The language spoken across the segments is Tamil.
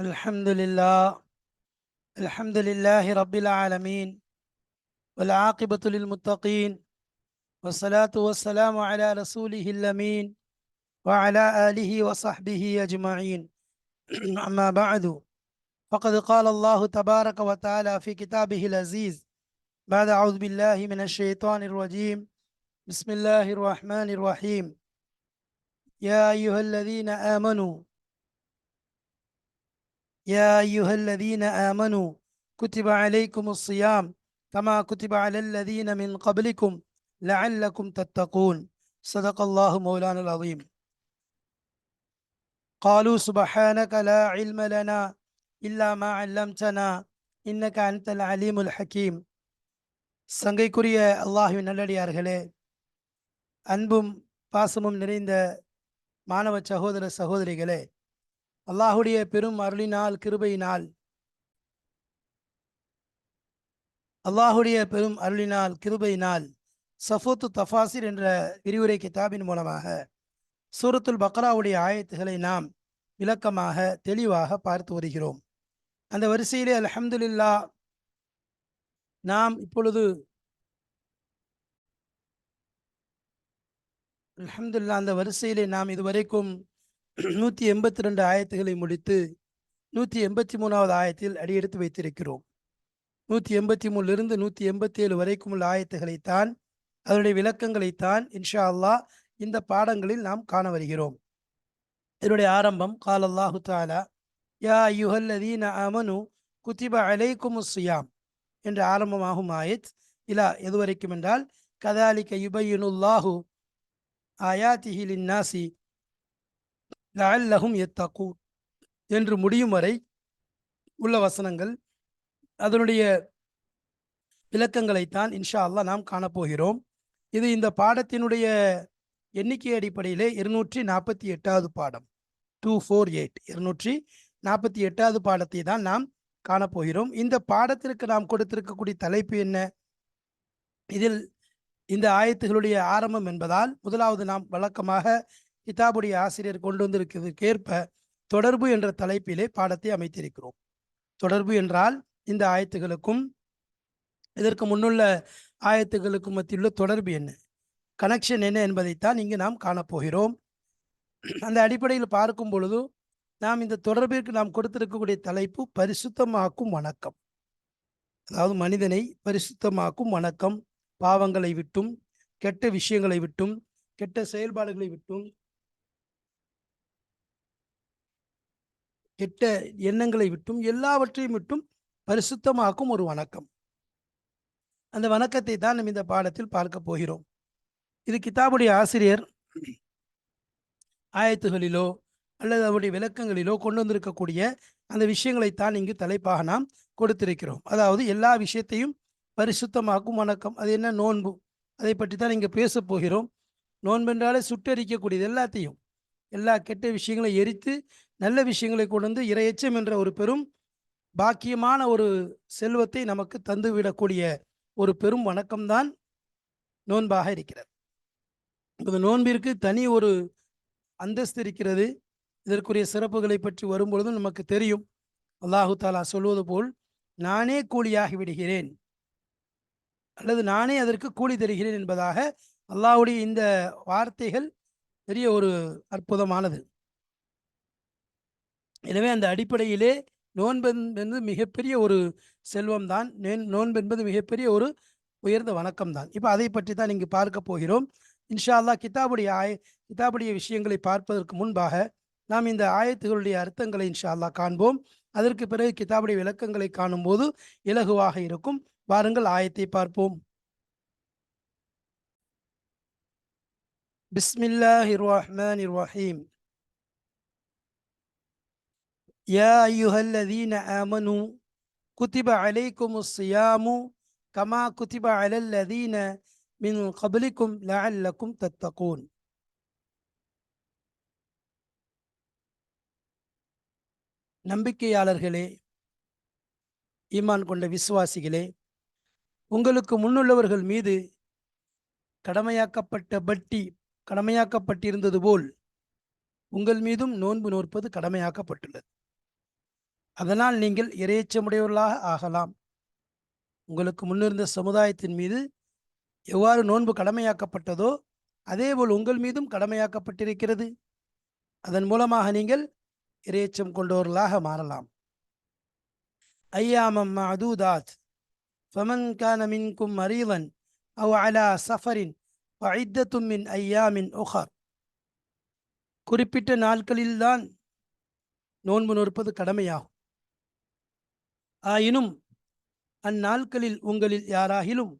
الحمد لله الحمد لله رب العالمين والعاقبة للمتقين والصلاة والسلام على رسوله الأمين وعلى آله وصحبه أجمعين. أما بعد فقد قال الله تبارك وتعالى في كتابه العزيز بعد أعوذ بالله من الشيطان الرجيم بسم الله الرحمن الرحيم. يا أيها الذين آمنوا يا أيها الذين آمنوا كتب عليكم الصيام كما كتب على الذين من قبلكم لعلكم تتقون صدق الله مولانا العظيم قالوا سبحانك لا علم لنا إلا ما علمتنا إنك أنت العليم الحكيم சங்கைக்குரிய அல்லாஹுவின் நல்லடியார்களே அன்பும் பாசமும் நிறைந்த மாணவ சகோதர சகோதரிகளே அல்லாஹுடைய பெரும் அருளினால் கிருபையினால். அல்லாஹுடைய பெரும் அருளினால் கிருபையினால். சஃபூத்து தஃபாசிர் என்ற விரிவுரை கிதாபின் மூலமாக சூரத்துல் பக்ராவுடைய ஆயத்துகளை நாம் விளக்கமாக தெளிவாக பார்த்து வருகிறோம். அந்த வரிசையிலே அல்ஹம்துலில்லா நாம் இப்பொழுது அல்ஹம்துலில்லா அந்த வரிசையிலே நாம் இதுவரைக்கும் நூற்றி எண்பத்தி ரெண்டு ஆயத்துகளை முடித்து நூற்றி எண்பத்தி மூணாவது ஆயத்தில் அடியெடுத்து வைத்திருக்கிறோம். நூற்றி எண்பத்தி மூணுலிருந்து நூற்றி எண்பத்தி ஏழு வரைக்கும் உள்ள ஆயத்துகளைத்தான் அதனுடைய விளக்கங்களைத்தான் இன்ஷா அல்லாஹ் இந்த பாடங்களில் நாம் காண வருகிறோம். இதனுடைய ஆரம்பம் கால் அல்லாஹு தாலா யா யுஹல்லதீன அமனு குத்திப அலைக்கும் சுயாம் என்று ஆரம்பமாகும் ஆயத். இலா எதுவரைக்கும் என்றால் கதாலிக்க யுபையுனுல்லாஹு ஆயாத்திஹிலின் நாசி லஅல்லஹும் எத்தகூன் என்று முடியும் வரை உள்ள வசனங்கள். அதனுடைய விளக்கங்களைத்தான் இன்ஷா அல்லாஹ் நாம் காணப்போகிறோம். இது இந்த பாடத்தினுடைய எண்ணிக்கை அடிப்படையிலே இருநூற்றி நாற்பத்தி எட்டாவது பாடம். டூ ஃபோர் எயிட் இருநூற்றி நாற்பத்தி எட்டாவது பாடத்தை தான் நாம் காணப்போகிறோம். இந்த பாடத்திற்கு நாம் கொடுத்திருக்கக்கூடிய தலைப்பு என்ன? இதில் இந்த ஆயத்துகளுடைய ஆரம்பம் என்பதால் முதலாவது நாம் வழக்கமாக கிதாபுடைய ஆசிரியர் கொண்டு வந்திருக்கிறதுக்கேற்ப தொடர்பு என்ற தலைப்பிலே பாடத்தை அமைத்திருக்கிறோம். தொடர்பு என்றால் இந்த ஆயத்துகளுக்கும் இதற்கு முன்னுள்ள ஆயத்துகளுக்கும் மத்தியுள்ள தொடர்பு என்ன? கனெக்ஷன் என்ன என்பதைத்தான் இங்கு நாம் காணப்போகிறோம். அந்த அடிப்படையில் பார்க்கும் பொழுது நாம் இந்த தொடர்பிற்கு நாம் கொடுத்திருக்கக்கூடிய தலைப்பு பரிசுத்தமாக்கும் வணக்கம். அதாவது மனிதனை பரிசுத்தமாக்கும் வணக்கம். பாவங்களை விட்டும் கெட்ட விஷயங்களை விட்டும் கெட்ட செயல்பாடுகளை விட்டும் கெட்ட எண்ணங்களை விட்டும் எல்லாவற்றையும் விட்டும் பரிசுத்தமாக்கும் ஒரு வணக்கம். அந்த வணக்கத்தை தான் நம்ம இந்த பாடத்தில் பார்க்க போகிறோம். இது கிதாபுடைய ஆசிரியர் ஆயத்துகளிலோ அல்லது அவருடைய விளக்கங்களிலோ கொண்டு வந்திருக்கக்கூடிய அந்த விஷயங்களைத்தான் இங்கு தலைப்பாக நாம் கொடுத்திருக்கிறோம். அதாவது எல்லா விஷயத்தையும் பரிசுத்தமாக்கும் வணக்கம். அது என்ன? நோன்பு. அதை பற்றி தான் இங்கே பேச போகிறோம். நோன்பு என்றாலே சுட்டரிக்கக்கூடியது எல்லாத்தையும். எல்லா கெட்ட விஷயங்களை எரித்து நல்ல விஷயங்களை கொண்டு வந்து இரையச்சம் என்ற ஒரு பெரும் பாக்கியமான ஒரு செல்வத்தை நமக்கு தந்துவிடக்கூடிய ஒரு பெரும் வணக்கம்தான் நோன்பாக இருக்கிறது. இந்த நோன்பிற்கு தனி ஒரு அந்தஸ்து இருக்கிறது. இதற்குரிய சிறப்புகளை பற்றி வரும்பொழுதும் நமக்கு தெரியும். அல்லாஹு தாலா சொல்வது போல் நானே கூலியாகி விடுகிறேன். அல்லது நானே அதற்கு கூலி தருகிறேன் என்பதாக அல்லாஹ்வுடைய இந்த வார்த்தைகள் பெரிய ஒரு அற்புதமானது. எனவே அந்த அடிப்படையிலே நோன்பு என்பது மிகப்பெரிய ஒரு செல்வம் தான் நோன்பு என்பது மிகப்பெரிய ஒரு உயர்ந்த வணக்கம் தான் இப்போ அதை பற்றி தான் இங்கு பார்க்க போகிறோம். இன்ஷா கிதாபுடைய ஆய கிதாபுடைய விஷயங்களை பார்ப்பதற்கு முன்பாக நாம் இந்த ஆயத்துகளுடைய அர்த்தங்களை இன்ஷா அல்லாஹ் காண்போம். அதற்கு பிறகு கிதாபுடைய விளக்கங்களை காணும்போது இலகுவாக இருக்கும். வாருங்கள் ஆயத்தை பார்ப்போம். பிஸ்மில்லாஹிர் ரஹ்மானிர் ரஹீம் يا أيها الذين آمنوا كتب عليكم الصيام كما كتب على الذين من قبلكم لعلكم تتقون நம்பிக்கையாளர்களே ஈமான் கொண்ட விசுவாசிகளே உங்களுக்கு முன்னுள்ளவர்கள் மீது கடமையாக்கப்பட்ட பட்டி கடமையாக்கப்பட்டிருந்தது போல் உங்கள் மீதும் நோன்பு நோற்பது கடமையாக்கப்பட்டுள்ளது. அதனால் நீங்கள் இரையச்சமுடையவர்களாக ஆகலாம். உங்களுக்கு முன்னிருந்த சமுதாயத்தின் மீது எவ்வாறு நோன்பு கடமையாக்கப்பட்டதோ அதேபோல் உங்கள் மீதும் கடமையாக்கப்பட்டிருக்கிறது. அதன் மூலமாக நீங்கள் இறையச்சம் கொண்டவர்களாக மாறலாம். ஐயாமம் மஅதூதாத் ஃபமன் கான மின்கும் மரீதன் அவ் அலா சஃபரின் வஇத்தத்தும் மின் ஐயாமின் குறிப்பிட்ட நாட்களில்தான் நோன்பு நோற்பது கடமையாகும். ஆயினும் அந்நாட்களில் உங்களில் யாராகிலும்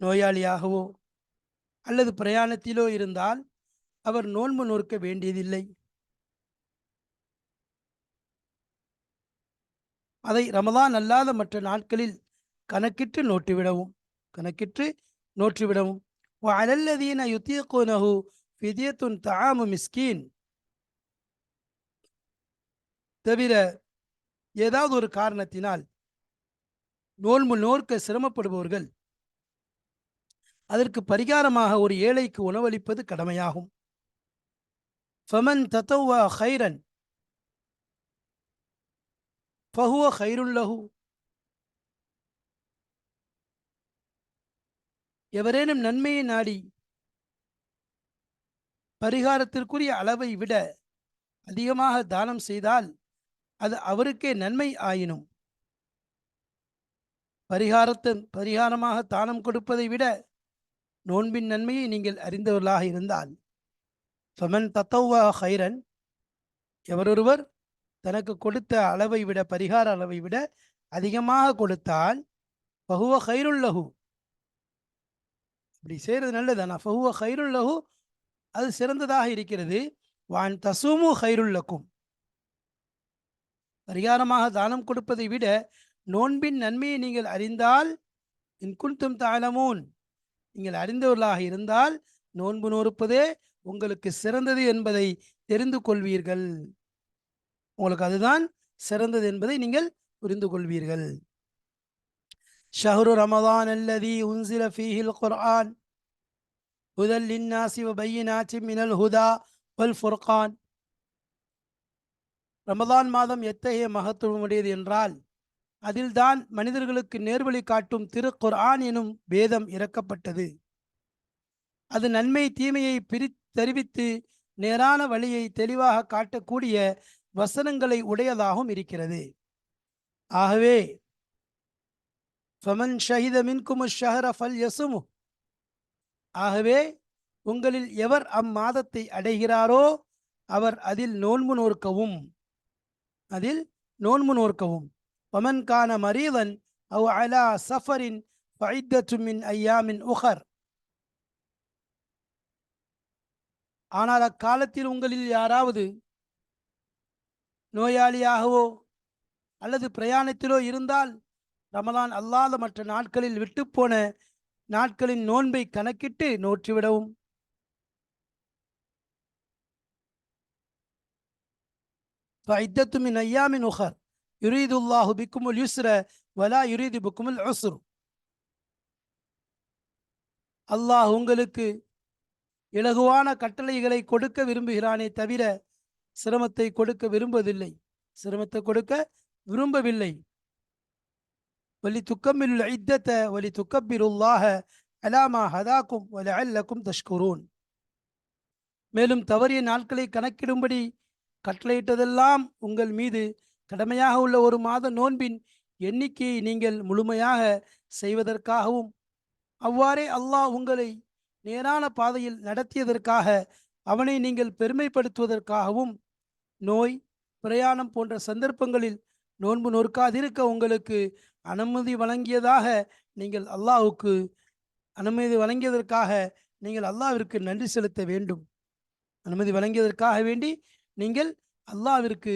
நோயாளியாகவோ அல்லது பிரயாணத்திலோ இருந்தால் அவர் நோன்பு நோற்க வேண்டியதில்லை. அதை ரமதான் அல்லாத மற்ற நாட்களில் கணக்கிட்டு நோட்டுவிடவும் கணக்கிட்டு நோற்றுவிடவும். وعلى الذين يطيقونه فدية طعام மிஸ்கீன் தவிர ஏதாவது ஒரு காரணத்தினால் நோன்பு நோர்க்க சிரமப்படுபவர்கள் அதற்கு பரிகாரமாக ஒரு ஏழைக்கு உணவளிப்பது கடமையாகும். ஃபமன் தத்தௌவா ஹைரன் ஃபஹுவ ஹைருல்லஹு எவரேனும் நன்மையை நாடி பரிகாரத்திற்குரிய அளவை விட அதிகமாக தானம் செய்தால் அது அவருக்கே நன்மை ஆயினும். பரிகாரத்தின் பரிகாரமாக தானம் கொடுப்பதை விட நோன்பின் நன்மையை நீங்கள் அறிந்தவர்களாக இருந்தால் ஃபமன் தத்தௌவா ஹைரன் எவரொருவர் தனக்கு கொடுத்த அளவை விட பரிகார அளவை விட அதிகமாக கொடுத்தால் பகுவ ஹைருல்லஹு அப்படி செய்கிறது நல்லதானா ஃபஹுவ ஹைருல்லஹு அது சிறந்ததாக இருக்கிறது. வான் தசூமு ஹைருல்லக்கும் பரிகாரமாக தானம் கொடுப்பதை விட நோன்பின் நன்மையை நீங்கள் அறிந்தால் இன்குன்தும் தாளமூன் நீங்கள் அறிந்தவர்களாக இருந்தால் நோன்பு நோறுப்பதே உங்களுக்கு சிறந்தது என்பதை தெரிந்து கொள்வீர்கள். உங்களுக்கு அதுதான் சிறந்தது என்பதை நீங்கள் புரிந்து கொள்வீர்கள். ஷஹ்ரு ரமதான் அல்லதி உன்சில ஃபீஹில் குர்ஆன் ஹுதல் லின்னாசி வபையினாத்தி மினல் ஹுதா வல் ஃபுர்கான் ரமதான் மாதம் எத்தகைய மகத்துவமுடையது என்றால் அதில்தான் மனிதர்களுக்கு நேர்வழி காட்டும் திரு குர்ஆன் எனும் வேதம் இறக்கப்பட்டது. அது நன்மை தீமையை பிரித்தறிவித்து நேரான வழியை தெளிவாக காட்டக்கூடிய வசனங்களை உடையதாகவும் இருக்கிறது. ஆகவே ஃபமன் ஷஹித மின்குமு ஷஹர ஃபல் யசுமு ஆகவே உங்களில் எவர் அம்மாதத்தை அடைகிறாரோ அவர் அதில் நோன்பு நோற்கவும் அதில் நோன்பு நோர்க்கவும். பமன் கான மரீதன் அவ் அலா சஃபரின் மின் ஐயாமின் உஹர் ஆனால் அக்காலத்தில் உங்களில் யாராவது நோயாளியாகவோ அல்லது பிரயாணத்திலோ இருந்தால் ரமலான் அல்லாத மற்ற நாட்களில் விட்டுப்போன நாட்களின் நோன்பை கணக்கிட்டு நோற்றிவிடவும் فعدة من أيام أخر يريد الله بكم اليسر ولا يريد بكم العسر அல்லாஹ் உங்களுக்கு இலகுவான கட்டளைகளை கொடுக்க விரும்புகிறானே தவிர சிரமத்தை கொடுக்க விரும்புவதில்லை சிரமத்தை கொடுக்க விரும்பவில்லை வலி துக்கமில் இத்தத்த வலி துக்கபிருல்லாஹ அலாமா ஹதாக்கும் வலி அல்லக்கும் தஷ்குரூன் மேலும் தவறிய நாட்களை கணக்கிடும்படி கட்டளையிட்டதெல்லாம் உங்கள் மீது கடமையாக உள்ள ஒரு மாத நோன்பின் எண்ணிக்கையை நீங்கள் முழுமையாக செய்வதற்காகவும் அவ்வாறே அல்லாஹ் உங்களை நேரான பாதையில் நடத்தியதற்காக அவனை நீங்கள் பெருமைப்படுத்துவதற்காகவும் நோய் பிரயாணம் போன்ற சந்தர்ப்பங்களில் நோன்பு நோற்காதிருக்க உங்களுக்கு அனுமதி வழங்கியதாக நீங்கள் அல்லாஹுக்கு அனுமதி வழங்கியதற்காக நீங்கள் அல்லாவிற்கு நன்றி செலுத்த வேண்டும். அனுமதி வழங்கியதற்காக வேண்டி நீங்கள் அல்லாவிற்கு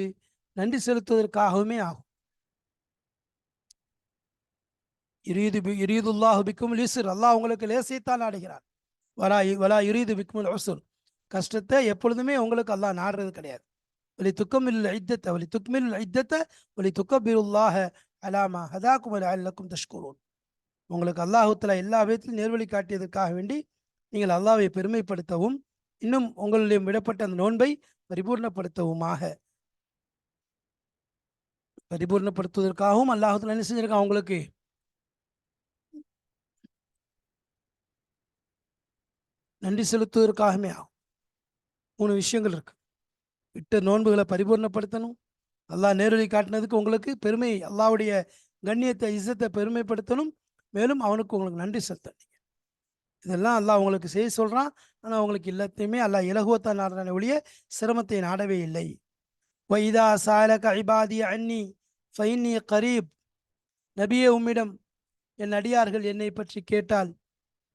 நன்றி செலுத்துவதற்காகவுமே ஆகும். இரீது பி பிக்கும் லிசுர் அல்லாஹ் உங்களுக்கு லேசைத்தான் நாடுகிறார் வலா வலா யுரீது பிக்குமுல் உசுர் கஷ்டத்தை எப்பொழுதுமே உங்களுக்கு அல்லாஹ் நாடுறது கிடையாது. வலி துக்கமில் ஐத்தத்தை வலி துக்மில் ஐத்தத்தை வலி துக்கபிருல்லாக அலாமா ஹதாக்கும் வலி அல்லக்கும் தஷ்குரூன். உங்களுக்கு அல்லாஹுத்தலா எல்லா விதத்திலும் நேர்வழி காட்டியதற்காக வேண்டி நீங்கள் அல்லாவை பெருமைப்படுத்தவும் இன்னும் உங்களுடைய விடப்பட்ட அந்த நோன்பை பரிபூர்ணப்படுத்தவுமாக. பரிபூர்ணப்படுத்துவதற்காகவும் அல்லாஹத்துல என்ன செஞ்சிருக்கான் அவங்களுக்கு நன்றி செலுத்துவதற்காகவே ஆகும் மூணு விஷயங்கள் இருக்கு. விட்ட நோன்புகளை பரிபூர்ணப்படுத்தணும் அல்லாஹ் நேரடி காட்டினதுக்கு உங்களுக்கு பெருமை அல்லாவுடைய கண்ணியத்தை இசத்தை பெருமைப்படுத்தணும். மேலும் அவனுக்கு உங்களுக்கு நன்றி செலுத்தணும். இதெல்லாம் அல்லாஹ் உங்களுக்கு செய்ய சொல்கிறான் ஆனால் உங்களுக்கு எல்லாத்தையுமே அல்லாஹ் இலகுவத்தான் நாடுறான ஒழிய சிரமத்தை நாடவே இல்லை. வைதா சாலக ஐபாதி அன்னி ஃபைன்னி கரீப். நபியே உம்மிடம் என் அடியார்கள் என்னை பற்றி கேட்டால்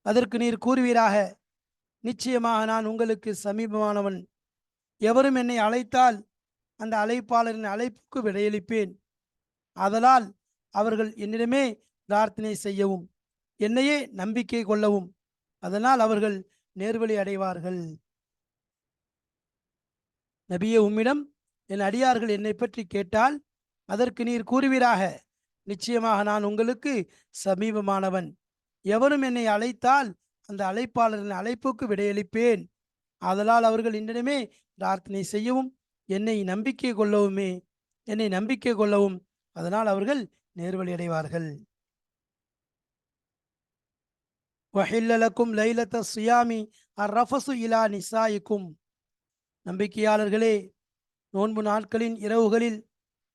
அதற்கு நீர் கூறுவீராக? நிச்சயமாக நான் உங்களுக்கு சமீபமானவன். எவரும் என்னை அழைத்தால் அந்த அழைப்பாளரின் அழைப்புக்கு விடையளிப்பேன். ஆதலால் அவர்கள் என்னிடமே பிரார்த்தனை செய்யவும் என்னையே நம்பிக்கை கொள்ளவும் அதனால் அவர்கள் நேர்வழி அடைவார்கள். நபியே உம்மிடம் என் அடியார்கள் என்னை பற்றி கேட்டால் அதற்கு நீர் கூறுவீராக. நிச்சயமாக நான் உங்களுக்கு சமீபமானவன். எவரும் என்னை அழைத்தால் அந்த அழைப்பாளரின் அழைப்புக்கு விடையளிப்பேன். ஆதலால் அவர்கள் என்னிடமே பிரார்த்தனை செய்யவும் என்னை நம்பிக்கை கொள்ளவுமே என்னை நம்பிக்கை கொள்ளவும் அதனால் அவர்கள் நேர்வழி அடைவார்கள். வஹில்லலக்கும் லைலத்த சுயாமி அரஃபசு இலா நிசாயிக்கும். நம்பிக்கையாளர்களே நோன்பு நாட்களின் இரவுகளில்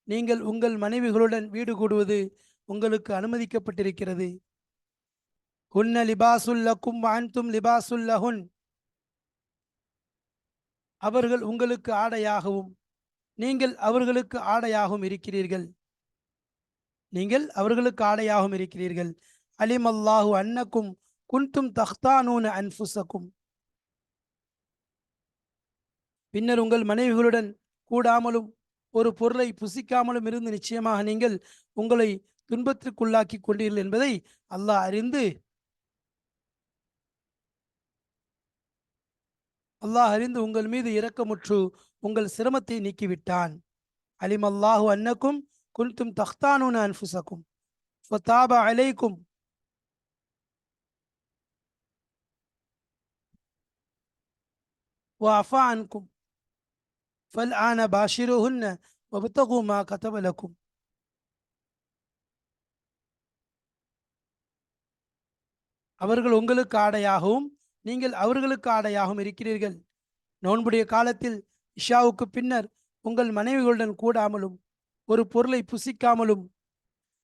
நீங்கள் உங்கள் மனைவிகளுடன் வீடு கூடுவது உங்களுக்கு அனுமதிக்கப்பட்டிருக்கிறது. ஹுன்ன லிபாசுல்லக்கும் வாழ்ந்தும் லிபாசுல்லஹுன் அவர்கள் உங்களுக்கு ஆடையாகவும் நீங்கள் அவர்களுக்கு ஆடையாகவும் இருக்கிறீர்கள். நீங்கள் அவர்களுக்கு ஆடையாகவும் இருக்கிறீர்கள். அலிம் அல்லாஹு அன்னக்கும் குன்தும் தஹ்தானூன் அன்ஃபுசக்கும் பின்னர் உங்கள் மனைவிகளுடன் கூடாமலும் ஒரு பொருளை புசிக்காமலும் இருந்து நிச்சயமாக நீங்கள் உங்களை துன்பத்திற்குள்ளாக்கி கொண்டீர்கள் என்பதை அல்லாஹ் அறிந்து அல்லாஹ் அறிந்து உங்கள் மீது இரக்கமுற்று உங்கள் சிரமத்தை நீக்கிவிட்டான் அலிம் அல்லாஹு அன்னக்கும் குன்தும் தஹ்தானூன அன்ஃபுசக்கும் ஃபதாப அலைக்கும் وعفى عنكم فالآن باشروهن وابتغوا ما كتب لكم அவர்கள் உங்களுக்கு ஆடையாகவும் நீங்கள் அவர்களுக்கு ஆடையாகவும் இருக்கிறீர்கள். நோன்புடைய காலத்தில் இஷாவுக்கு பின்னர் உங்கள் மனைவிகளுடன் கூடாமலும் ஒரு பொருளை புசிக்காமலும்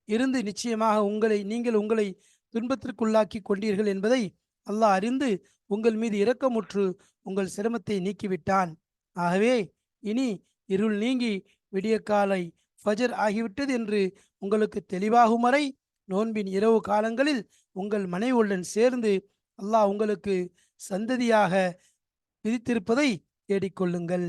இருந்து நிச்சயமாக உங்களை நீங்கள் உங்களை துன்பத்திற்குள்ளாக்கி கொண்டீர்கள் என்பதை அல்லாஹ் அறிந்து உங்கள் மீது இரக்கமுற்று உங்கள் சிரமத்தை நீக்கிவிட்டான். ஆகவே இனி இருள் நீங்கி விடியக்காலை ஃபஜர் ஆகிவிட்டது என்று உங்களுக்கு தெளிவாகும் வரை நோன்பின் இரவு காலங்களில் உங்கள் மனைவியுடன் சேர்ந்து அல்லாஹ் உங்களுக்கு சந்ததியாக விதித்திருப்பதை தேடிக்கொள்ளுங்கள்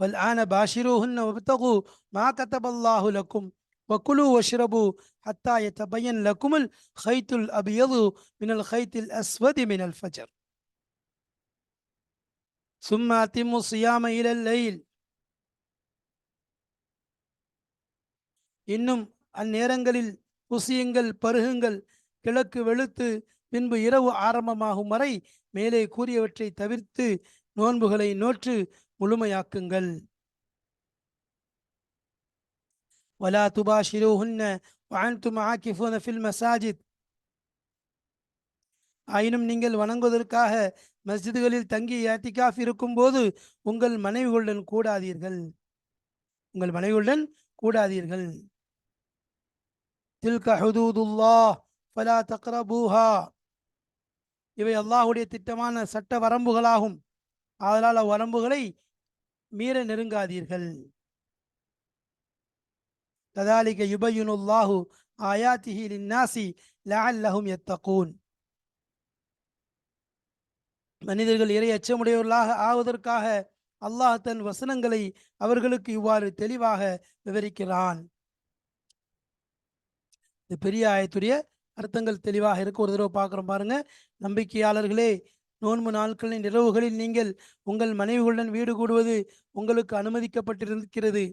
والآن باشروهن وابتغوا ما كتب الله لكم وكلوا واشربوا حتى يتبين لكم الخيط الأبيض من الخيط الأسود من الفجر ثم أتموا الصيام إلى الليل இன்னும் அந்நேரங்களில் புசியுங்கள் பருகுங்கள் கிழக்கு வெளுத்து பின்பு இரவு ஆரம்பமாகும் வரை மேலே கூறியவற்றை தவிர்த்து நோன்புகளை நோற்று முழுமையாக்குங்கள் ولا تباشروهن وأنتم عاكفون في المساجد ஆயினும் நீங்கள் வணங்குவதற்காக மஸ்ஜிதுகளில் தங்கி ஏத்திகாஃப் இருக்கும்போது உங்கள் மனைவிகளுடன் கூடாதீர்கள் உங்கள் மனைவிகளுடன் கூடாதீர்கள் தில்க ஹுதூதுல்லாஹ் ஃபலா தக்ரபூஹா இவை அல்லாஹுடைய திட்டமான சட்ட வரம்புகளாகும். ஆதலால் அவ்வரம்புகளை மீற நெருங்காதீர்கள். கதாலிக யுபயுனுல்லாஹு ஆயாத்திஹி லின்னாசி லஅல்லஹும் யத்தகூன். மனிதர்கள் இறை அச்சமுடையவர்களாக ஆவதற்காக அல்லாஹ் தன் வசனங்களை அவர்களுக்கு இவ்வாறு தெளிவாக விவரிக்கிறான். இந்த பெரிய ஆயத்துடைய அர்த்தங்கள் தெளிவாக இருக்க. ஒரு தடவை பார்க்குறோம் பாருங்க. நம்பிக்கையாளர்களே நோன்பு நாட்களின் இரவுகளில் நீங்கள் உங்கள் மனைவிகளுடன் வீடு கூடுவது உங்களுக்கு அனுமதிக்கப்பட்டிருக்கிறது.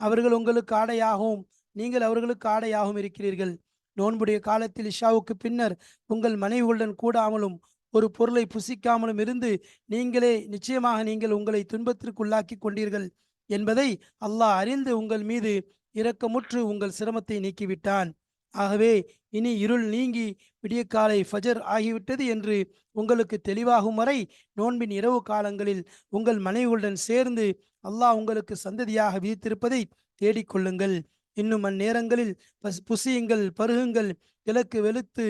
அவர்கள் உங்களுக்கு ஆடையாகவும் நீங்கள் அவர்களுக்கு ஆடையாகவும் இருக்கிறீர்கள். நோன்புடைய காலத்தில் இஷாவுக்கு பின்னர் உங்கள் மனைவிகளுடன் கூடாமலும் ஒரு பொருளை புசிக்காமலும் இருந்து நீங்களே நிச்சயமாக நீங்கள் உங்களை துன்பத்திற்குள்ளாக்கி கொண்டீர்கள் என்பதை அல்லாஹ் அறிந்து உங்கள் மீது இரக்கமுற்று உங்கள் சிரமத்தை நீக்கிவிட்டான். ஆகவே இனி இருள் நீங்கி விடியற்காலை ஃபஜர் ஆகிவிட்டது என்று உங்களுக்கு தெளிவாகும் வரை நோன்பின் இரவு காலங்களில் உங்கள் மனைவிகளுடன் சேர்ந்து அல்லாஹ் உங்களுக்கு சந்ததியாக விதித்திருப்பதை தேடிக்கொள்ளுங்கள். இன்னும் அந்நேரங்களில் பஸ் புசியுங்கள் பருகுங்கள் கிழக்கு வெளுத்து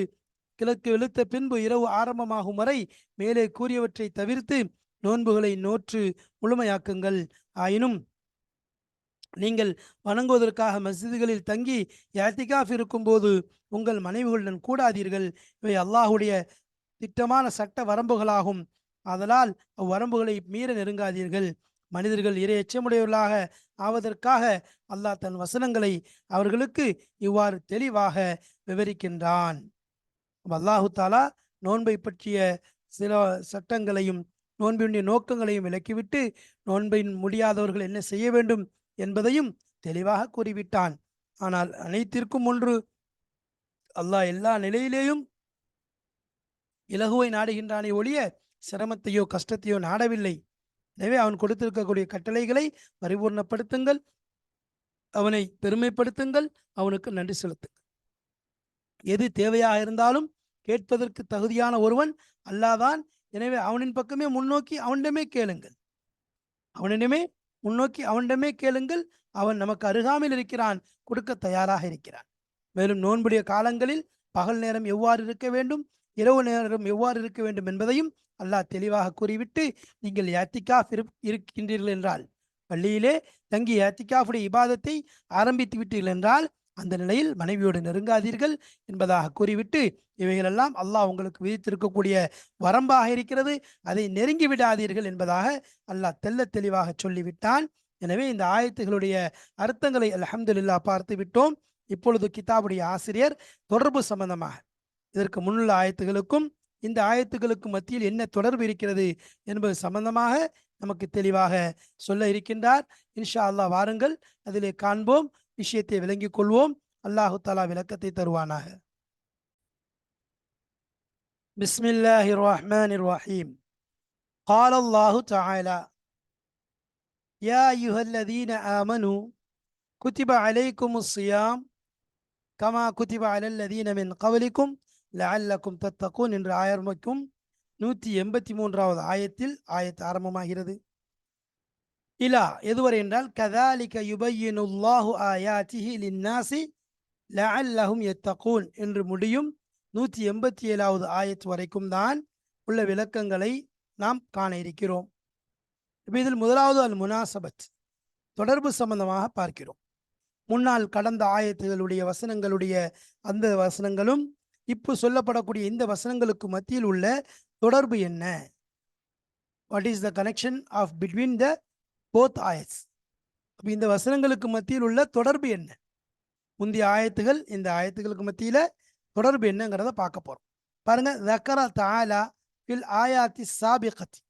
கிழக்கு வெளுத்த பின்பு இரவு ஆரம்பமாகும் வரை மேலே கூறியவற்றை தவிர்த்து நோன்புகளை நோற்று முழுமையாக்குங்கள். ஆயினும் நீங்கள் வணங்குவதற்காக மஸ்ஜிதுகளில் தங்கி யாத்திகாஃப் இருக்கும்போது உங்கள் மனைவிகளுடன் கூடாதீர்கள். இவை அல்லாஹுடைய திட்டமான சட்ட வரம்புகளாகும். ஆதலால் அவ்வரம்புகளை மீற நெருங்காதீர்கள். மனிதர்கள் இறை எச்சமுடையவர்களாக ஆவதற்காக அல்லாஹ் தன் வசனங்களை அவர்களுக்கு இவ்வாறு தெளிவாக விவரிக்கின்றான். அல்லாஹு தாலா நோன்பை பற்றிய சில சட்டங்களையும் நோன்பினுடைய நோக்கங்களையும் விலக்கிவிட்டு நோன்பின் முடியாதவர்கள் என்ன செய்ய வேண்டும்? என்பதையும் தெளிவாக கூறிவிட்டான். ஆனால் அனைத்திற்கும் ஒன்று. அல்லாஹ் எல்லா நிலையிலேயும் இலகுவை நாடுகின்றானே ஒழிய சிரமத்தையோ கஷ்டத்தையோ நாடவில்லை. எனவே அவன் கொடுத்திருக்கக்கூடிய கட்டளைகளை பரிபூர்ணப்படுத்துங்கள். அவனை பெருமைப்படுத்துங்கள். அவனுக்கு நன்றி செலுத்துங்கள். எது தேவையாக இருந்தாலும் கேட்பதற்கு தகுதியான ஒருவன் அல்லாதான் எனவே அவனின் பக்கமே முன்னோக்கி அவனிடமே கேளுங்கள். அவனிடமே முன்னோக்கி அவனிடமே கேளுங்கள். அவன் நமக்கு அருகாமையில் இருக்கிறான். கொடுக்க தயாராக இருக்கிறான். மேலும் நோன்புடைய காலங்களில் பகல் நேரம் எவ்வாறு இருக்க வேண்டும்? இரவு நேரம் எவ்வாறு இருக்க வேண்டும் என்பதையும் அல்லாஹ் தெளிவாக கூறிவிட்டு நீங்கள் யாத்திகாஃப் இருக்கின்றீர்கள் என்றால் பள்ளியிலே தங்கி யாத்திகாஃபுடைய இபாதத்தை ஆரம்பித்து விட்டீர்கள் என்றால் அந்த நிலையில் மனைவியோடு நெருங்காதீர்கள் என்பதாக கூறிவிட்டு இவைகளெல்லாம் அல்லாஹ் உங்களுக்கு விதித்திருக்கக்கூடிய வரம்பாக இருக்கிறது. அதை நெருங்கி விடாதீர்கள் என்பதாக அல்லாஹ் தெல்ல தெளிவாக சொல்லிவிட்டான். எனவே இந்த ஆயத்துகளுடைய அர்த்தங்களை அலமதுல்லா பார்த்து விட்டோம். இப்பொழுது கிதாபுடைய ஆசிரியர் தொடர்பு சம்பந்தமாக இதற்கு முன்னுள்ள ஆயத்துகளுக்கும் இந்த ஆயத்துகளுக்கு மத்தியில் என்ன தொடர்பு இருக்கிறது என்பது சம்பந்தமாக நமக்கு தெளிவாக சொல்ல இருக்கின்றார். இன்ஷா அல்லாஹ் வாருங்கள். அதிலே காண்போம். விஷயத்தை விளங்கிக் கொள்வோம் அல்லாஹு தாலா விளக்கத்தை தருவானாக பிஸ்மில்லாஹி ரஹ்மான் ரஹீம் قال الله تعالى يا أيها الذين آمنوا كتب عليكم الصيام كما كتب على الذين من قبلكم லஅல்லக்கும் தத்தக்கூன் என்று ஆரம்பிக்கும் நூற்றி எண்பத்தி மூன்றாவது ஆயத்தில் ஆயத்து ஆரம்பமாகிறது இலா எதுவரை என்றால் கதாலிக யுபையினுல்லாஹு ஆயாத்திஹி லின்னாசி லஅல்லஹும் எத்தகூன் என்று முடியும். நூற்றி எண்பத்தி ஏழாவது ஆயத்து வரைக்கும் தான் உள்ள விளக்கங்களை நாம் காண இருக்கிறோம். இதில் முதலாவது அல் முனாசபத் தொடர்பு சம்பந்தமாக பார்க்கிறோம். முன்னால் கடந்த ஆயத்துகளுடைய வசனங்களுடைய அந்த வசனங்களும் இப்போ சொல்லப்படக்கூடிய இந்த வசனங்களுக்கு மத்தியில் உள்ள தொடர்பு என்ன? What is the connection of between the both ஆயட்ஸ் இந்த வசனங்களுக்கு மத்தியில் உள்ள தொடர்பு என்ன? முந்தைய ஆயத்துகள் இந்த ஆயத்துகளுக்கு மத்தியில் தொடர்பு என்னங்கிறத பார்க்க போகிறோம் பாருங்க தக்கரா தாலா ஃபில் ஆயாத்தி சாபிகத்தி.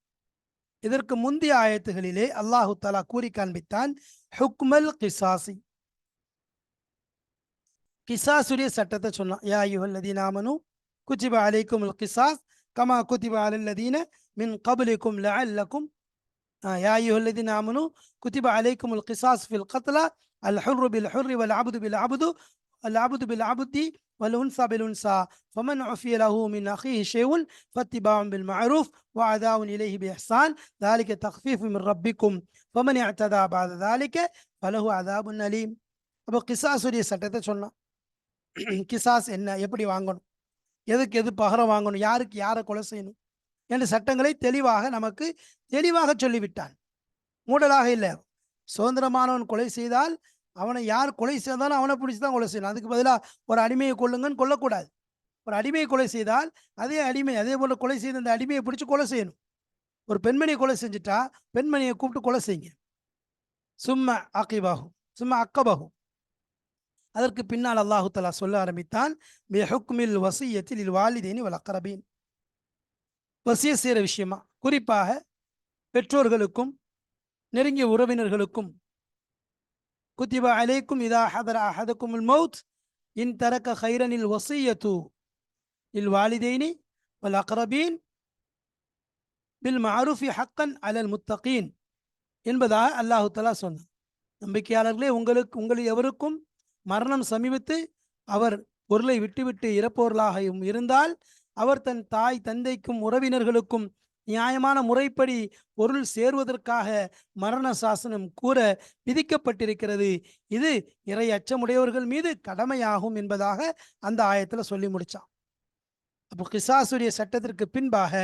இதற்கு முந்தைய ஆயத்துகளிலே அல்லாஹு தாலா கூறி காண்பித்தான் ஹுக்மல் கிசாசி. கிசாசுடைய சட்டத்தை சொன்னான். யா யுஹல்லதீன ஆமனு குத்திப அலைக்கும் கிசாஸ் கமா குத்திப அலல்லதீன மின் கபலிக்கும் லஅல்லக்கும் يا أيها الذين آمنوا كتب عليكم القصاص في القتلى الحر بالحر والعبد بالعبد العبد بالعبد والأنثى بالأنثى فمن عفي له من أخيه شيء فاتباع بالمعروف وعداء إليه بإحسان ذلك تخفيف من ربكم فمن اعتدى بعد ذلك فله عذاب أليم அப்போ கிசாசுடைய சட்டத்தை சொன்னான் கிசாஸ் என்ன எப்படி வாங்கணும் எதுக்கு எது பகரம் வாங்கணும் யாருக்கு யாரை கொலை செய்யணும் என்ற சட்டங்களை தெளிவாக நமக்கு தெளிவாக சொல்லிவிட்டான். மூடலாக இல்லை. சுதந்திரமானவன் கொலை செய்தால் அவனை யார் கொலை செய்தாலும் அவனை பிடிச்சி தான் கொலை செய்யணும். அதுக்கு பதிலாக ஒரு அடிமையை கொள்ளுங்கன்னு கொல்லக்கூடாது. ஒரு அடிமையை கொலை செய்தால் அதே அடிமை அதே போல் கொலை செய்த அந்த அடிமையை பிடிச்சி கொலை செய்யணும். ஒரு பெண்மணியை கொலை செஞ்சுட்டா பெண்மணியை கூப்பிட்டு கொலை செய்யுங்க. சும்மா ஆக்கிபாகும் சும்மா அக்கபாகும் அதற்கு பின்னால் அல்லாஹு தலா சொல்ல ஆரம்பித்தான் ஹுக்மில் வசியத்தில் இல் வாலிதேனி வளக்கரபீன் வசிய செய்கிற விஷயமா? குறிப்பாக பெற்றோர்களுக்கும் நெருங்கிய உறவினர்களுக்கும். குத்திபா அலைக்கும் இதா ஹதர அஹதக்கும் மவுத் இன் தரக்க ஹைரனில் வசியத்து. இல் வாலிதைனி வல் அக்ரபீன் பில் மாருஃபி ஹக்கன் அலல் முத்தகீன். என்பதாக அல்லாஹு தஆலா சொன்னார் நம்பிக்கையாளர்களே உங்களுக்கு உங்கள் எவருக்கும் மரணம் சமீபித்து அவர் பொருளை விட்டுவிட்டு இறப்பவர்களாகவும் இருந்தால் அவர் தன் தாய் தந்தைக்கும் உறவினர்களுக்கும் நியாயமான முறைப்படி பொருள் சேருவதற்காக மரண சாசனம் கூற விதிக்கப்பட்டிருக்கிறது. இது இறை அச்சமுடையவர்கள் மீது கடமையாகும் என்பதாக அந்த ஆயத்துல சொல்லி முடிச்சான். அப்போ கிசாசுடைய சட்டத்திற்கு பின்பாக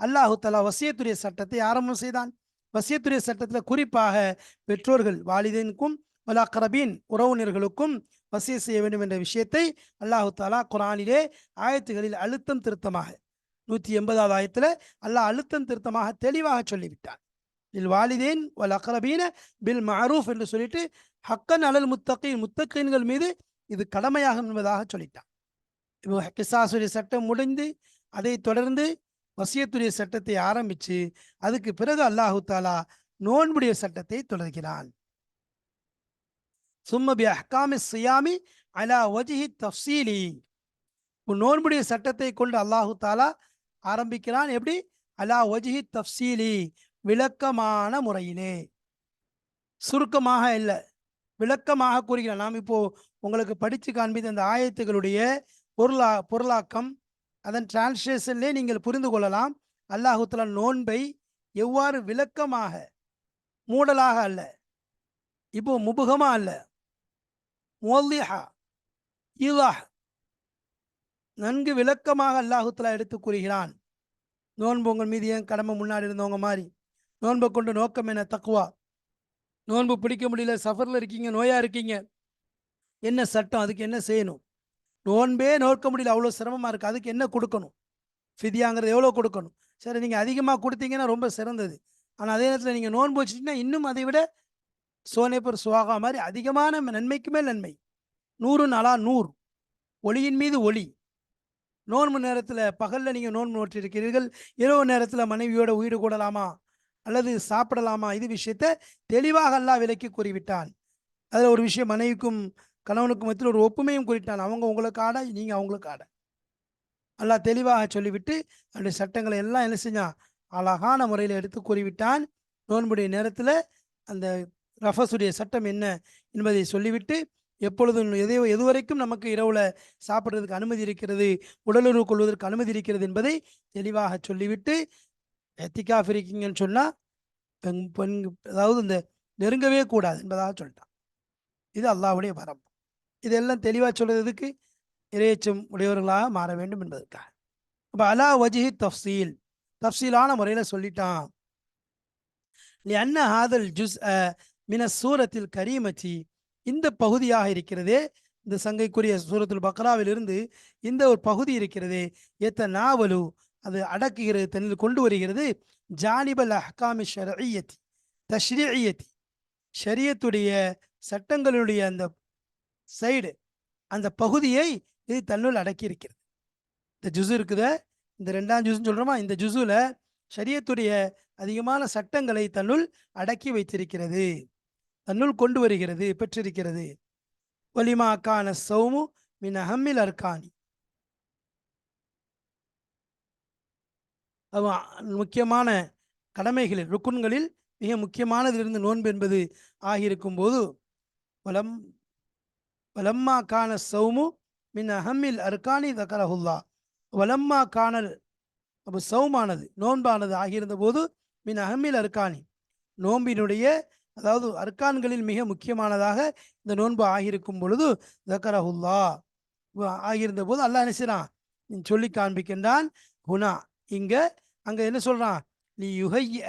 அல்லாஹு தலா வசியத்துடைய சட்டத்தை ஆரம்பம் செய்தான். வசியத்துடைய சட்டத்தில் குறிப்பாக பெற்றோர்கள் வாலிதனுக்கும் வலாக்கரபின் உறவினர்களுக்கும் வசிய செய்ய வேண்டும் என்ற விஷயத்தை அல்லாஹு தாலா குரானிலே ஆயத்துகளில் அழுத்தம் திருத்தமாக நூற்றி எண்பதாவது ஆயத்தில் அல்லாஹ் அழுத்தம் திருத்தமாக தெளிவாக சொல்லிவிட்டான். இல் வாலிதேன் வல் அக்ரபீன பில் மாரூஃப் என்று சொல்லிட்டு ஹக்கன் அலல் முத்தகீன் முத்தகீன்கள் மீது இது கடமையாகும் என்பதாக சொல்லிட்டான். இப்போ கிசாசுடைய சட்டம் முடிந்து அதை தொடர்ந்து வசியத்துடைய சட்டத்தை ஆரம்பிச்சு அதுக்கு பிறகு அல்லாஹு தாலா நோன்புடைய சட்டத்தை தொடர்கிறான். சும்மபி அஹ்காமி சியாமி அலா வஜிஹி தஃசீலி நோன்புடைய சட்டத்தை கொண்டு அல்லாஹு தாலா ஆரம்பிக்கிறான். எப்படி? அலா ஒஜிஹி தஃசீலி விளக்கமான முறையிலே. சுருக்கமாக இல்லை விளக்கமாக கூறுகிறான். நாம் இப்போ உங்களுக்கு படித்து காண்பித்த அந்த ஆயத்துகளுடைய பொருளா பொருளாக்கம் அதன் டிரான்ஸ்லேஷன்லே நீங்கள் புரிந்து கொள்ளலாம். அல்லாஹுத்தலா நோன்பை எவ்வாறு விளக்கமாக மூடலாக அல்ல இப்போ முபுகமாக அல்ல மோல்லிஹா ஈலாஹ் நன்கு விளக்கமாக அல்லாஹு எடுத்து கூறுகிறான். நோன்பு உங்கள் மீது ஏன் கடமை முன்னாடி இருந்தவங்க மாதிரி நோன்பை கொண்டு நோக்கம் என்ன? தக்குவா நோன்பு பிடிக்க முடியல சஃபரில் இருக்கீங்க நோயாக இருக்கீங்க. என்ன சட்டம்? அதுக்கு என்ன செய்யணும்? நோன்பே நோக்க முடியல அவ்வளோ சிரமமாக இருக்குது அதுக்கு என்ன கொடுக்கணும்? ஃபிதியாங்கிறது எவ்வளோ கொடுக்கணும்? சரி நீங்கள் அதிகமாக கொடுத்தீங்கன்னா ரொம்ப சிறந்தது. ஆனால் அதே நேரத்தில் நீங்கள் நோன்பு வச்சுட்டிங்கன்னா இன்னும் அதை விட சோனேப்பர் சுவாகா மாதிரி அதிகமான நன்மைக்கு மேல் நன்மை. நூறு நாளா நூறு. ஒளியின் மீது ஒளி. நோன்பு நேரத்தில் பகலில் நீங்கள் நோன்பு நோற்றிருக்கிறீர்கள் இரவு நேரத்தில் மனைவியோட உயிடு கூடலாமா? அல்லது சாப்பிடலாமா? இது விஷயத்தை தெளிவாக அல்லா விலக்கி கூறிவிட்டான். அதில் ஒரு விஷயம் மனைவிக்கும் கணவனுக்கும் மத்தியில் ஒரு ஒப்புமையும் குறிட்டான். அவங்க உங்களுக்கு நீங்கள் அவங்களுக்கு நல்லா தெளிவாக சொல்லிவிட்டு அவருடைய சட்டங்களை எல்லாம் என்ன செஞ்சான்? அழகான முறையில் எடுத்து கூறிவிட்டான். நோன்புடைய நேரத்தில் அந்த ரஃபஸுடைய சட்டம் என்ன என்பதை சொல்லிவிட்டு எப்பொழுதும் எதை எதுவரைக்கும் நமக்கு இரவுல சாப்பிட்றதுக்கு அனுமதி இருக்கிறது உடலுறவு கொள்வதற்கு அனுமதி இருக்கிறது என்பதை தெளிவாக சொல்லிவிட்டு எத்திகாஃப் இருக்கீங்கன்னு சொன்னால் பெண் பெண் அதாவது இந்த நெருங்கவே கூடாது என்பதாக சொல்லிட்டான். இது அல்லாஹ்வுடைய வரம்பு. இதெல்லாம் தெளிவாக சொல்றதுக்கு இறையச்சம் உடையவர்களாக மாற வேண்டும் என்பதற்காக. அப்போ அலா வஜிஹி தஃசீல் தஃசீலான முறையில் சொல்லிட்டான். அன்ன ஹாதல் ஜுஸ் மின சூரத்தில் கரீமச்சி இந்த பகுதியாக இருக்கிறதே இந்த சங்கைக்குரிய சூரத்துல் பக்ராவிலிருந்து இந்த ஒரு பகுதி இருக்கிறதே. எத்த நாவலு அது அடக்குகிறது தன்னில் கொண்டு வருகிறது. ஜானிபல் அஹ்காமி ஷரீயத்தி தஷ்ரீயத்தி. ஷரியத்துடைய சட்டங்களுடைய அந்த சைடு அந்த பகுதியை இது தன்னுள் அடக்கி இருக்கிறது இந்த ஜுசு இருக்குத இந்த ரெண்டாம் ஜுசுன்னு சொல்கிறோமா இந்த ஜுசுல ஷரியத்துடைய அதிகமான சட்டங்களை தன்னுள் அடக்கி வைத்திருக்கிறது. தன்னுள் கொண்டு வருகிறது பெற்றிருக்கிறது. வலிமா கான சௌமு மின் அஹம்மில் அர்கானி முக்கியமான கடமைகளில் ருக்குன்களில் மிக முக்கியமானதிலிருந்து நோன்பு என்பது ஆகியிருக்கும் போது வலம் வலம்மா கான சௌமு மின் அஹம்மில் அர்கானி தக்கரஹுல்லா. வலம்மா காணல் அப்போ சௌமானது நோன்பானது ஆகியிருந்த போது மின் அஹம்மில் அர்கானி நோம்பினுடைய அதாவது அர்கான்களில் மிக முக்கியமானதாக இந்த நோன்பு ஆகியிருக்கும் பொழுது தக்கரஹுல்லா. ஆகியிருந்த போது அல்லாஹ் என்ன செய்றான்? சொல்லி காண்பிக்கின்றான் குணா. இங்க அங்க என்ன சொல்றான்? நீ யுகைய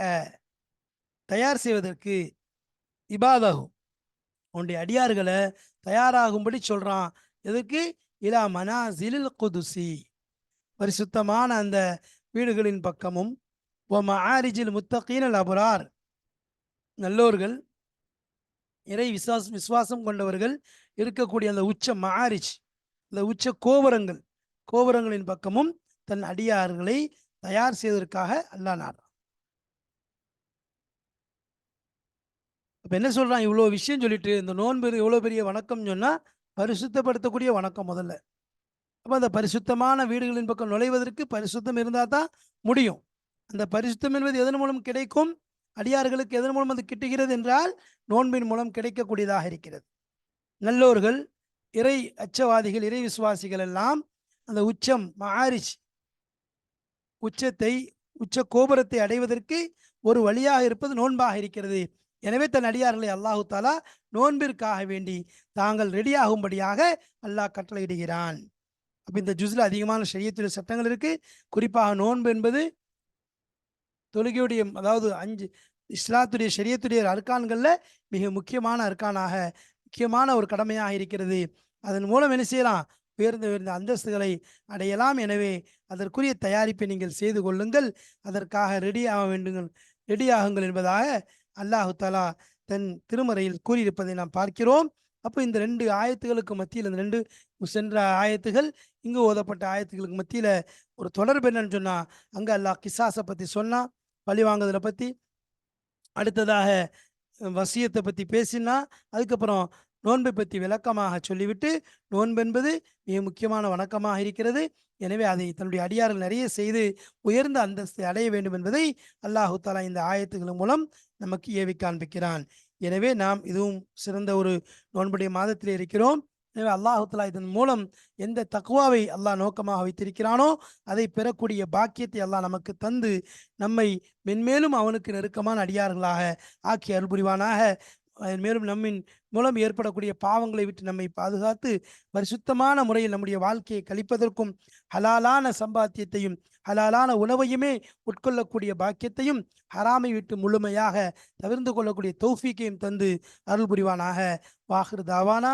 தயார் செய்வதற்கு இபாதகு உன்னுடைய அடியார்களை தயாராகும்படி சொல்றான். எதுக்கு இலா மனாசிலில் குதுசி. பரிசுத்தமான அந்த வீடுகளின் பக்கமும் ஆரிஜில் மஆரிஜில் முத்தகீனல் அபரார். நல்லோர்கள் இறை விசுவாசம் விசுவாசம் கொண்டவர்கள் இருக்கக்கூடிய அந்த உச்ச மஆரிஜ் அந்த உச்ச கோபுரங்கள் கோபுரங்களின் பக்கமும் தன் அடியார்களை தயார் செய்வதற்காக அல்லா நாடுறான். அப்ப என்ன சொல்றான்? இவ்வளோ விஷயம் சொல்லிட்டு இந்த நோன்பு எவ்வளோ பெரிய வணக்கம் சொன்னா பரிசுத்தப்படுத்தக்கூடிய வணக்கம் முதல்ல. அப்போ அந்த பரிசுத்தமான வீடுகளின் பக்கம் நுழைவதற்கு பரிசுத்தம் இருந்தால் தான் முடியும். அந்த பரிசுத்தம் என்பது எதன் மூலம் கிடைக்கும்? அடியார்களுக்கு எதன் மூலம் அது கிட்டுகிறது என்றால் நோன்பின் மூலம் கிடைக்கக்கூடியதாக இருக்கிறது. நல்லோர்கள் இறை அச்சவாதிகள் இறை விசுவாசிகள் எல்லாம் அந்த உச்சம் மாரிஷ் உச்சத்தை உச்ச கோபுரத்தை அடைவதற்கு ஒரு வழியாக இருப்பது நோன்பாக இருக்கிறது. எனவே தன் அடியார்களை அல்லாஹு தாலா நோன்பிற்காக வேண்டி தாங்கள் ரெடியாகும்படியாக அல்லாஹ் கட்டளையிடுகிறான். அப்போ இந்த ஜுஸ்ல அதிகமான ஷரியத்துடைய சட்டங்கள் இருக்குது குறிப்பாக நோன்பு என்பது தொழுகையுடைய அதாவது அஞ்சு இஸ்லாத்துடைய ஷரியத்துடைய அர்க்கான்களில் மிக முக்கியமான அர்க்கானாக முக்கியமான ஒரு கடமையாக இருக்கிறது. அதன் மூலம் என்ன செய்யலாம்? உயர்ந்த உயர்ந்த அந்தஸ்துகளை அடையலாம். எனவே அதற்குரிய தயாரிப்பை நீங்கள் செய்து கொள்ளுங்கள். அதற்காக ரெடியாக வேண்டுங்கள். ரெடியாகுங்கள் என்பதாக அல்லாஹு தஆலா தன் திருமறையில் கூறியிருப்பதை நாம் பார்க்கிறோம். அப்போ இந்த ரெண்டு ஆயத்துகளுக்கு மத்தியில் இந்த ரெண்டு சென்ற ஆயத்துகள் இங்கு ஓதப்பட்ட ஆயத்துகளுக்கு மத்தியில் ஒரு தொடர்பு என்னன்னு சொன்னால் அங்கே அல்லாஹ் கிசாஸை பற்றி சொன்னான். பழி வாங்குதலை பற்றி அடுத்ததாக வசியத்தை பற்றி பேசினா அதுக்கப்புறம் நோன்பை பற்றி விளக்கமாக சொல்லிவிட்டு நோன்பு என்பது மிக முக்கியமான வணக்கமாக இருக்கிறது. எனவே அதை தன்னுடைய அடியார்கள் நிறைய செய்து உயர்ந்த அந்தஸ்தை அடைய வேண்டும் என்பதை அல்லாஹு தாலா இந்த ஆயத்துகள் மூலம் நமக்கு ஏவி காண்பிக்கிறான். எனவே நாம் இதுவும் சிறந்த ஒரு நோன்புடைய மாதத்தில் இருக்கிறோம். எனவே அல்லாஹுத்தலா இதன் மூலம் எந்த தக்குவாவை அல்லாஹ் நோக்கமாக வைத்திருக்கிறானோ அதை பெறக்கூடிய பாக்கியத்தை அல்லாஹ் நமக்கு தந்து நம்மை மென்மேலும் அவனுக்கு நெருக்கமான அடியார்களாக ஆக்கி அருள்புரிவானாக. மேலும் நம்மின் மூலம் ஏற்படக்கூடிய பாவங்களை விட்டு நம்மை பாதுகாத்து பரிசுத்தமான முறையில் நம்முடைய வாழ்க்கையை கழிப்பதற்கும் ஹலாலான சம்பாத்தியத்தையும் ஹலாலான உணவையுமே உட்கொள்ளக்கூடிய பாக்கியத்தையும் ஹராமை விட்டு முழுமையாக தவிர்ந்து கொள்ளக்கூடிய தௌஃபீக்கையும் தந்து அருள் புரிவானாக வாஹிர் தாவானா.